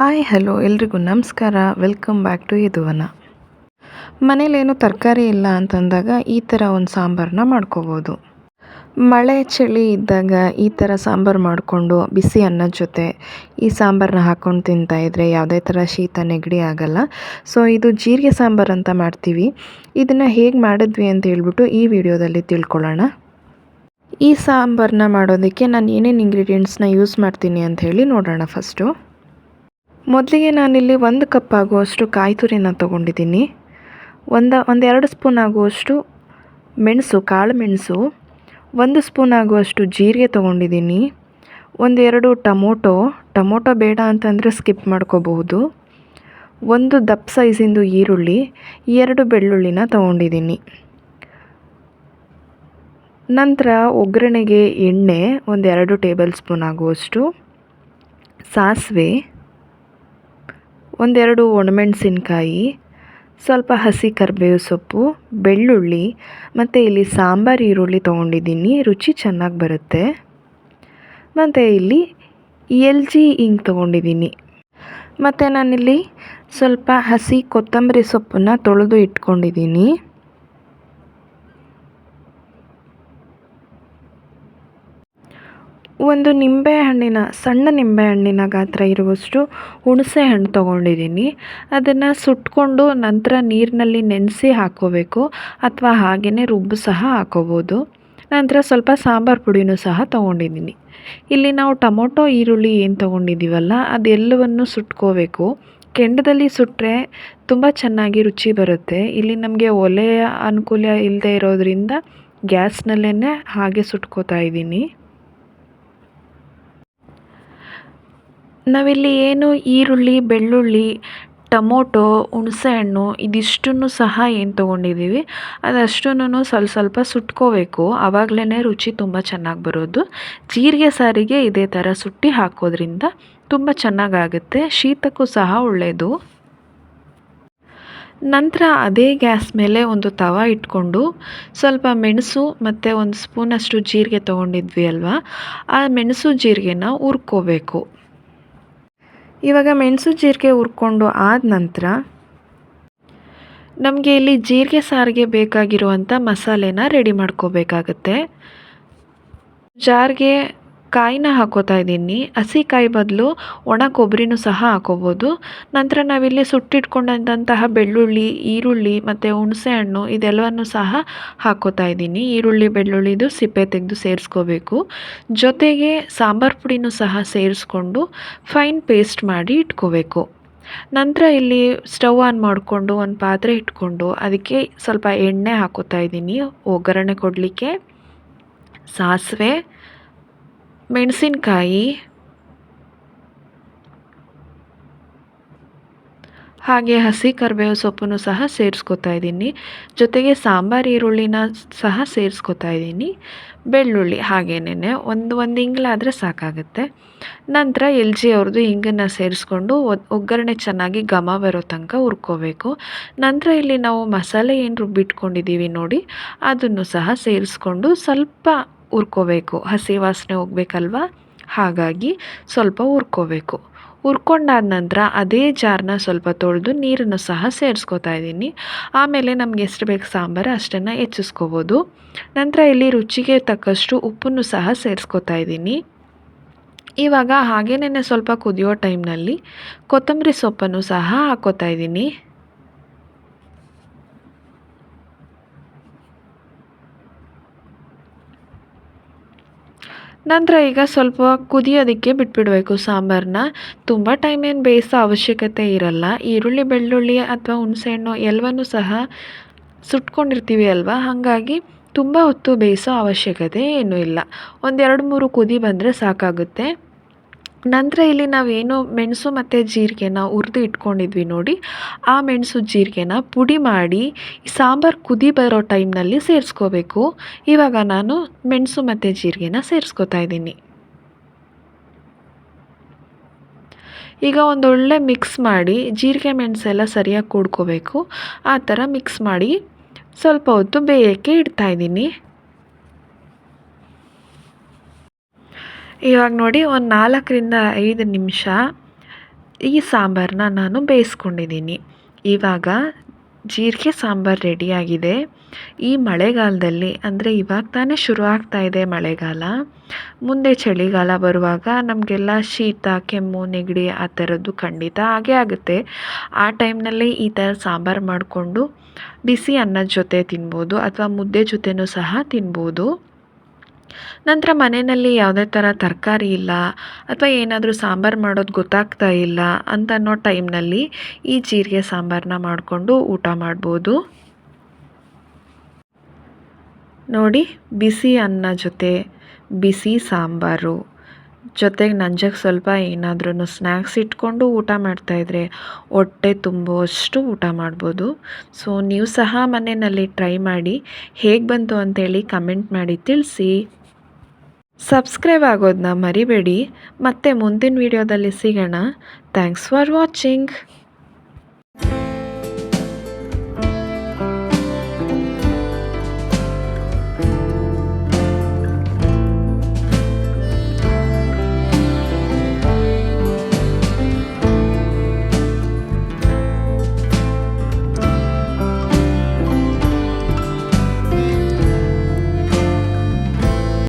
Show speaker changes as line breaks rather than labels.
Hi hello ಎಲ್ರಿಗೂ ನಮಸ್ಕಾರ. Welcome back to Yaduvana. ಮನೇಲೇನು ತರಕಾರಿ ಇಲ್ಲ ಅಂತಂದಾಗ ಈ ಥರ ಒಂದು ಸಾಂಬಾರನ್ನ ಮಾಡ್ಕೋಬೋದು. ಮಳೆ, ಚಳಿ ಇದ್ದಾಗ ಈ ಥರ ಸಾಂಬಾರು ಮಾಡಿಕೊಂಡು ಬಿಸಿ ಅನ್ನದ ಜೊತೆ ಈ ಸಾಂಬಾರನ್ನ ಹಾಕ್ಕೊಂಡು ತಿಂತಾಯಿದ್ರೆ ಯಾವುದೇ ಥರ ಶೀತ, ನೆಗಡಿ ಆಗಲ್ಲ. ಸೊ ಇದು ಜೀರಿಗೆ ಸಾಂಬಾರು ಅಂತ ಮಾಡ್ತೀವಿ. ಇದನ್ನು ಹೇಗೆ ಮಾಡಿದ್ವಿ ಅಂತ ಹೇಳ್ಬಿಟ್ಟು ಈ ವಿಡಿಯೋದಲ್ಲಿ ತಿಳ್ಕೊಳ್ಳೋಣ. ಈ ಸಾಂಬಾರನ್ನ ಮಾಡೋದಕ್ಕೆ ನಾನು ಏನೇನು ಇಂಗ್ರೀಡಿಯೆಂಟ್ಸ್ನ ಯೂಸ್ ಮಾಡ್ತೀನಿ ಅಂತ ಹೇಳಿ ನೋಡೋಣ ಫಸ್ಟು ಮೊದಲಿಗೆ ನಾನಿಲ್ಲಿ ಒಂದು ಕಪ್ ಆಗುವಷ್ಟು ಕಾಯಿ ತುರಿನ ತೊಗೊಂಡಿದ್ದೀನಿ. ಒಂದು ಒಂದೆರಡು ಸ್ಪೂನ್ ಆಗುವಷ್ಟು ಮೆಣಸು, ಕಾಳು ಮೆಣಸು, ಒಂದು ಸ್ಪೂನ್ ಆಗುವಷ್ಟು ಜೀರಿಗೆ ತೊಗೊಂಡಿದ್ದೀನಿ. ಒಂದೆರಡು ಟೊಮೊಟೊ ಟೊಮೊಟೊ ಬೇಡ ಅಂತಂದರೆ ಸ್ಕಿಪ್ ಮಾಡ್ಕೋಬಹುದು. ಒಂದು ದಪ್ಪ ಸೈಜಿಂದು ಈರುಳ್ಳಿ, ಎರಡು ಬೆಳ್ಳುಳ್ಳಿನ ತೊಗೊಂಡಿದ್ದೀನಿ. ನಂತರ ಒಗ್ಗರಣೆಗೆ ಎಣ್ಣೆ ಒಂದೆರಡು ಟೇಬಲ್ ಸ್ಪೂನ್ ಆಗುವಷ್ಟು ಸಾಸಿವೆ ಒಂದೆರಡು ಒಣಮೆಣಸಿನ್ಕಾಯಿ, ಸ್ವಲ್ಪ ಹಸಿ ಕರಿಬೇವು ಸೊಪ್ಪು, ಬೆಳ್ಳುಳ್ಳಿ ಮತ್ತು ಇಲ್ಲಿ ಸಾಂಬಾರು ಈರುಳ್ಳಿ ತೊಗೊಂಡಿದ್ದೀನಿ, ರುಚಿ ಚೆನ್ನಾಗಿ ಬರುತ್ತೆ. ಮತ್ತು ಇಲ್ಲಿ ಎಲ್ ಜಿ ಇಂಗ್ ತೊಗೊಂಡಿದ್ದೀನಿ. ಮತ್ತು ನಾನಿಲ್ಲಿ ಸ್ವಲ್ಪ ಹಸಿ ಕೊತ್ತಂಬರಿ ಸೊಪ್ಪನ್ನು ತೊಳೆದು ಇಟ್ಕೊಂಡಿದ್ದೀನಿ. ಒಂದು ನಿಂಬೆ ಹಣ್ಣಿನ, ಸಣ್ಣ ನಿಂಬೆ ಹಣ್ಣಿನ ಗಾತ್ರ ಇರುವಷ್ಟು ಹುಣಸೆ ಹಣ್ಣು ತೊಗೊಂಡಿದ್ದೀನಿ. ಅದನ್ನು ಸುಟ್ಕೊಂಡು ನಂತರ ನೀರಿನಲ್ಲಿ ನೆನೆಸಿ ಹಾಕೋಬೇಕು ಅಥವಾ ಹಾಗೆಯೇ ರುಬ್ಬು ಸಹ ಹಾಕ್ಕೋಬೋದು. ನಂತರ ಸ್ವಲ್ಪ ಸಾಂಬಾರು ಪುಡಿನೂ ಸಹ ತೊಗೊಂಡಿದ್ದೀನಿ. ಇಲ್ಲಿ ನಾವು ಟೊಮೊಟೊ, ಈರುಳ್ಳಿ ಏನು ತೊಗೊಂಡಿದ್ದೀವಲ್ಲ, ಅದೆಲ್ಲವನ್ನು ಸುಟ್ಕೋಬೇಕು. ಕೆಂಡದಲ್ಲಿ ಸುಟ್ಟರೆ ತುಂಬ ಚೆನ್ನಾಗಿ ರುಚಿ ಬರುತ್ತೆ. ಇಲ್ಲಿ ನಮಗೆ ಒಲೆಯ ಅನುಕೂಲ ಇಲ್ಲದೆ ಇರೋದರಿಂದ ಗ್ಯಾಸ್ನಲ್ಲೇ ಹಾಗೆ ಸುಟ್ಕೋತಾ ಇದ್ದೀನಿ. ನಾವಿಲ್ಲಿ ಏನು ಈರುಳ್ಳಿ, ಬೆಳ್ಳುಳ್ಳಿ, ಟೊಮೊಟೊ, ಹುಣಸೆಹಣ್ಣು ಇದಿಷ್ಟನ್ನು ಸಹ ಏನು ತೊಗೊಂಡಿದ್ದೀವಿ ಅದಷ್ಟನ್ನು ಸ್ವಲ್ಪ ಸ್ವಲ್ಪ ಸುಟ್ಕೋಬೇಕು. ಆವಾಗಲೇ ರುಚಿ ತುಂಬ ಚೆನ್ನಾಗಿ ಬರೋದು. ಜೀರಿಗೆ ಸಾರಿಗೆ ಇದೇ ಥರ ಸುಟ್ಟಿ ಹಾಕೋದ್ರಿಂದ ತುಂಬ ಚೆನ್ನಾಗಾಗುತ್ತೆ. ಶೀತಕ್ಕೂ ಸಹ ಒಳ್ಳೆಯದು ನಂತರ ಅದೇ ಗ್ಯಾಸ್ ಮೇಲೆ ಒಂದು ತವ ಇಟ್ಕೊಂಡು ಸ್ವಲ್ಪ ಮೆಣಸು ಮತ್ತು ಒಂದು ಸ್ಪೂನಷ್ಟು ಜೀರಿಗೆ ತೊಗೊಂಡಿದ್ವಿ ಅಲ್ವಾ? ಆ ಮೆಣಸು ಜೀರಿಗೆನ ಹುರ್ಕೋಬೇಕು. ಇವಾಗ ಮೆಣಸು ಜೀರಿಗೆ ಹುರ್ಕೊಂಡು ಆದ ನಂತರ ನಮಗೆ ಇಲ್ಲಿ ಜೀರಿಗೆ ಸಾರಿಗೆ ಬೇಕಾಗಿರುವಂಥ ಮಸಾಲೆನ ರೆಡಿ ಮಾಡ್ಕೋಬೇಕಾಗತ್ತೆ. ಜಾರ್ಗೆ ಕಾಯಿನ ಹಾಕೋತಾ ಇದ್ದೀನಿ. ಹಸಿ ಕಾಯಿ ಬದಲು ಒಣ ಕೊಬ್ಬರಿನೂ ಸಹ ಹಾಕೋಬೋದು. ನಂತರ ನಾವಿಲ್ಲಿ ಸುಟ್ಟಿಟ್ಕೊಂಡಂತಹ ಬೆಳ್ಳುಳ್ಳಿ, ಈರುಳ್ಳಿ ಮತ್ತು ಹುಣಸೆಹಣ್ಣು ಇದೆಲ್ಲವನ್ನು ಸಹ ಹಾಕೋತಾ ಇದ್ದೀನಿ. ಈರುಳ್ಳಿ ಬೆಳ್ಳುಳ್ಳಿದು ಸಿಪ್ಪೆ ತೆಗೆದು ಸೇರಿಸ್ಕೋಬೇಕು. ಜೊತೆಗೆ ಸಾಂಬಾರು ಪುಡಿನೂ ಸಹ ಸೇರಿಸ್ಕೊಂಡು ಫೈನ್ ಪೇಸ್ಟ್ ಮಾಡಿ ಇಟ್ಕೋಬೇಕು. ನಂತರ ಇಲ್ಲಿ ಸ್ಟವ್ ಆನ್ ಮಾಡಿಕೊಂಡು ಒಂದು ಪಾತ್ರೆ ಇಟ್ಕೊಂಡು ಅದಕ್ಕೆ ಸ್ವಲ್ಪ ಎಣ್ಣೆ ಹಾಕೋತಾ ಇದ್ದೀನಿ. ಒಗ್ಗರಣೆ ಕೊಡಲಿಕ್ಕೆ ಸಾಸಿವೆ ಮೆಣಸಿನ್ಕಾಯಿ. ಹಾಗೆ ಹಸಿ ಕರಿಬೇವು ಸೊಪ್ಪನ್ನು ಸಹ ಸೇರಿಸ್ಕೊತಾ ಇದ್ದೀನಿ. ಜೊತೆಗೆ ಸಾಂಬಾರು ಈರುಳ್ಳಿನ ಸಹ ಸೇರಿಸ್ಕೊತಾ ಇದ್ದೀನಿ. ಬೆಳ್ಳುಳ್ಳಿ ಹಾಗೇನೆ ಒಂದು ಒಂದು ಇಂಗ್ಲಾದರೆ ಸಾಕಾಗುತ್ತೆ. ನಂತರ ಎಲ್ ಜಿ ಅವ್ರದ್ದು ಇಂಗನ್ನು ಸೇರಿಸ್ಕೊಂಡು ಒಗ್ಗರಣೆ ಚೆನ್ನಾಗಿ ಘಮ ಬರೋ ತನಕ ಹುರ್ಕೋಬೇಕು. ನಂತರ ಇಲ್ಲಿ ನಾವು ಮಸಾಲೆ ಏನು ರುಬ್ಬಿಟ್ಕೊಂಡಿದ್ದೀವಿ ನೋಡಿ, ಅದನ್ನು ಸಹ ಸೇರಿಸ್ಕೊಂಡು ಸ್ವಲ್ಪ ಹುರ್ಕೋಬೇಕು ಹಸಿ ವಾಸನೆ ಹೋಗ್ಬೇಕಲ್ವ? ಹಾಗಾಗಿ ಸ್ವಲ್ಪ ಹುರ್ಕೋಬೇಕು ಹುರ್ಕೊಂಡಾದ ನಂತರ ಅದೇ ಜಾರನ್ನ ಸ್ವಲ್ಪ ತೊಳೆದು ನೀರನ್ನು ಸಹ ಸೇರಿಸ್ಕೋತಾ ಇದ್ದೀನಿ. ಆಮೇಲೆ ನಮ್ಗೆ ಎಷ್ಟು ಬೇಕು ಸಾಂಬಾರು ಅಷ್ಟನ್ನು ಹೆಚ್ಚಿಸ್ಕೋಬೋದು. ನಂತರ ಇಲ್ಲಿ ರುಚಿಗೆ ತಕ್ಕಷ್ಟು ಉಪ್ಪನ್ನು ಸಹ ಸೇರಿಸ್ಕೋತಾ ಇದ್ದೀನಿ. ಇವಾಗ ಹಾಗೇನೇ ಸ್ವಲ್ಪ ಕುದಿಯೋ ಟೈಮ್ನಲ್ಲಿ ಕೊತ್ತಂಬರಿ ಸೊಪ್ಪನ್ನು ಸಹ ಹಾಕೋತಾ ಇದ್ದೀನಿ. ನಂತರ ಈಗ ಸ್ವಲ್ಪ ಕುದಿಯೋದಕ್ಕೆ ಬಿಟ್ಬಿಡಬೇಕು ಸಾಂಬಾರನ್ನ ತುಂಬ ಟೈಮ್ ಏನು ಬೇಯಿಸೋ ಅವಶ್ಯಕತೆ ಇರಲ್ಲ. ಈರುಳ್ಳಿ, ಬೆಳ್ಳುಳ್ಳಿ ಅಥವಾ ಹುಣಸೆಹಣ್ಣು ಎಲ್ಲವನ್ನೂ ಸಹ ಸುಟ್ಕೊಂಡಿರ್ತೀವಿ ಅಲ್ವಾ? ಹಾಗಾಗಿ ತುಂಬ ಹೊತ್ತು ಬೇಯಿಸೋ ಅವಶ್ಯಕತೆ ಏನೂ ಇಲ್ಲ. ಒಂದೆರಡು ಮೂರು ಕುದಿ ಬಂದರೆ ಸಾಕಾಗುತ್ತೆ. ನಂತರ ಇಲ್ಲಿ ನಾವೇನು ಮೆಣಸು ಮತ್ತು ಜೀರಿಗೆನ ಹುರಿದು ಇಟ್ಕೊಂಡಿದ್ವಿ ನೋಡಿ. ಆ ಮೆಣಸು ಜೀರಿಗೆನ ಪುಡಿ ಮಾಡಿ ಸಾಂಬಾರು ಕುದಿ ಬರೋ ಟೈಮ್ನಲ್ಲಿ ಸೇರಿಸ್ಕೋಬೇಕು. ಇವಾಗ ನಾನು ಮೆಣಸು ಮತ್ತು ಜೀರಿಗೆನ ಸೇರಿಸ್ಕೋತಾ ಇದ್ದೀನಿ. ಈಗ ಒಂದೊಳ್ಳೆ ಮಿಕ್ಸ್ ಮಾಡಿ ಜೀರಿಗೆ ಮೆಣಸೆಲ್ಲ ಸರಿಯಾಗಿ ಕೂಡ್ಕೋಬೇಕು. ಆ ಥರ ಮಿಕ್ಸ್ ಮಾಡಿ ಸ್ವಲ್ಪ ಹೊತ್ತು ಬೇಯೋಕ್ಕೆ ಇಡ್ತಾಯಿದ್ದೀನಿ ಇವಾಗ ನೋಡಿ ಒಂದು ನಾಲ್ಕರಿಂದ ಐದು ನಿಮಿಷ ಈ ಸಾಂಬಾರನ್ನ ನಾನು ಬೇಯಿಸ್ಕೊಂಡಿದ್ದೀನಿ. ಇವಾಗ ಜೀರಿಗೆ ಸಾಂಬಾರು ರೆಡಿಯಾಗಿದೆ ಈ ಮಳೆಗಾಲದಲ್ಲಿ, ಅಂದರೆ ಇವಾಗ ತಾನೇ ಶುರು ಆಗ್ತಾ ಇದೆ ಮಳೆಗಾಲ. ಮುಂದೆ ಚಳಿಗಾಲ ಬರುವಾಗ ನಮಗೆಲ್ಲ ಶೀತ, ಕೆಮ್ಮು, ನೆಗಡಿ ಆ ಥರದ್ದು ಖಂಡಿತ ಆಗೇ ಆಗುತ್ತೆ. ಆ ಟೈಮ್ನಲ್ಲಿ ಈ ಥರ ಸಾಂಬಾರು ಮಾಡಿಕೊಂಡು ಬಿಸಿ ಅನ್ನದ ಜೊತೆ ತಿನ್ಬೋದು, ಅಥವಾ ಮುದ್ದೆ ಜೊತೆನೂ ಸಹ ತಿನ್ಬೋದು. ನಂತರ ಮನೆಯಲ್ಲಿ ಯಾವುದೇ ಥರ ತರಕಾರಿ ಇಲ್ಲ ಅಥವಾ ಏನಾದರೂ ಸಾಂಬಾರು ಮಾಡೋದು ಗೊತ್ತಾಗ್ತಾ ಇಲ್ಲ ಅಂತ ಅನ್ನೋ ಟೈಮ್ನಲ್ಲಿ ಈ ಜೀರಿಗೆ ಸಾಂಬಾರನ್ನ ಮಾಡಿಕೊಂಡು ಊಟ ಮಾಡ್ಬೋದು. ನೋಡಿ, ಬಿಸಿ ಅನ್ನ ಜೊತೆ ಬಿಸಿ ಸಾಂಬಾರು. ಜೊತೆಗೆ ನಂಜಕ್ಕೆ ಸ್ವಲ್ಪ ಏನಾದ್ರೂ ಸ್ನ್ಯಾಕ್ಸ್ ಇಟ್ಕೊಂಡು ಊಟ ಮಾಡ್ತಾಯಿದ್ರೆ ಹೊಟ್ಟೆ ತುಂಬುವಷ್ಟು ಊಟ ಮಾಡ್ಬೋದು. ಸೊ, ನೀವು ಸಹ ಮನೆಯಲ್ಲಿ ಟ್ರೈ ಮಾಡಿ ಹೇಗೆ ಬಂತು ಅಂತೇಳಿ ಕಮೆಂಟ್ ಮಾಡಿ ತಿಳಿಸಿ. ಸಬ್ಸ್ಕ್ರೈಬ್ ಆಗೋದನ್ನ ಮರಿಬೇಡಿ. ಮತ್ತೆ ಮುಂದಿನ ವೀಡಿಯೋದಲ್ಲಿ ಸಿಗೋಣ. Thanks for watching